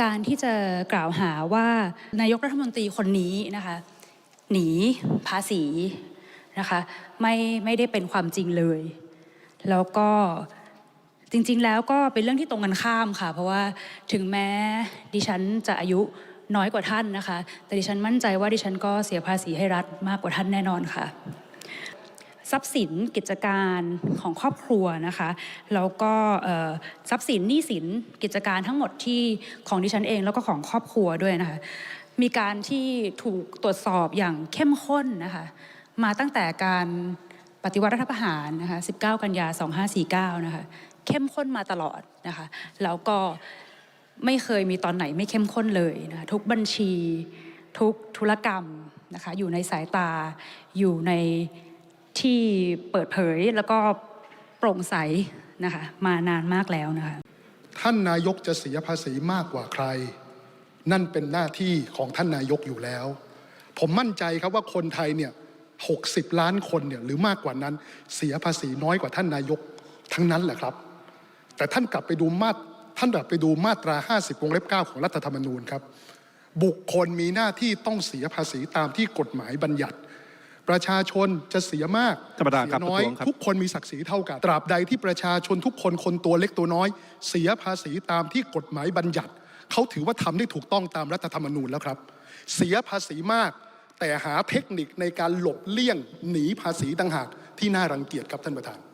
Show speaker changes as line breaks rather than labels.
การที่จะกล่าวหาว่านายกรัฐมนตรีคนนี้นะคะหนีภาษีนะคะไม่ไม่ได้เป็นความจริงเลย แล้วก็จริงๆแล้วก็เป็นเรื่องที่ตรงกันข้ามค่ะ เพราะว่าถึงแม้ดิฉันจะอายุน้อยกว่าท่านนะคะ แต่ดิฉันมั่นใจว่าดิฉันก็เสียภาษีให้รัฐมากกว่าท่านแน่นอนค่ะ ทรัพย์สินกิจการของครอบครัวนะคะแล้วก็ทรัพย์สินหนี้สินกิจการทั้งหมดที่ของดิฉันเองแล้วก็ของครอบครัวด้วยนะคะมีการที่ถูกตรวจสอบอย่างเข้มข้นนะคะมาตั้งแต่การปฏิวัติรัฐประหารนะคะ19 กันยา 2549 นะคะเข้มข้นมาตลอดนะคะแล้วก็ไม่เคยมีตอนไหนไม่เข้มข้นเลยนะคะทุกบัญชีทุกธุรกรรมนะคะอยู่ในสายตาอยู่ใน ที่เปิดเผยแล้วก็โปร่งใสนะคะมานานมากแล้วนะคะ
ท่านนายกจะเสียภาษีมากกว่าใคร นั่นเป็นหน้าที่ของท่านนายกอยู่แล้ว ผมมั่นใจครับว่าคนไทยเนี่ย60 ล้านคนเนี่ยหรือมากกว่านั้นเสียภาษีน้อยกว่าท่านนายกทั้งนั้นแหละครับ แต่ท่านกลับไปดูมาตรท่านกลับไปดูมาตรา 50วงเล็บ9ของรัฐธรรมนูญครับ บุคคลมีหน้าที่ต้องเสียภาษีตามที่กฎหมายบัญญัติ ประชาชนจะเสียมาก
ท่านประธาน
เสี
ครับ
น้อย
ประท้วงครับ
ทุกคนมีศักดิ์ศรีเท่ากัน ตราบใดที่ประชาชนทุกคนคนตัวเล็กตัวน้อย เสียภาษีตามที่กฎหมายบัญญัติ เขาถือว่าทำได้ถูกต้องตามรัฐธรรมนูญแล้วครับ เสียภาษีมาก แต่หาเทคนิคในการหลบเลี่ยงหนีภาษีต่างหากที่น่ารังเกียจครับท่านประธาน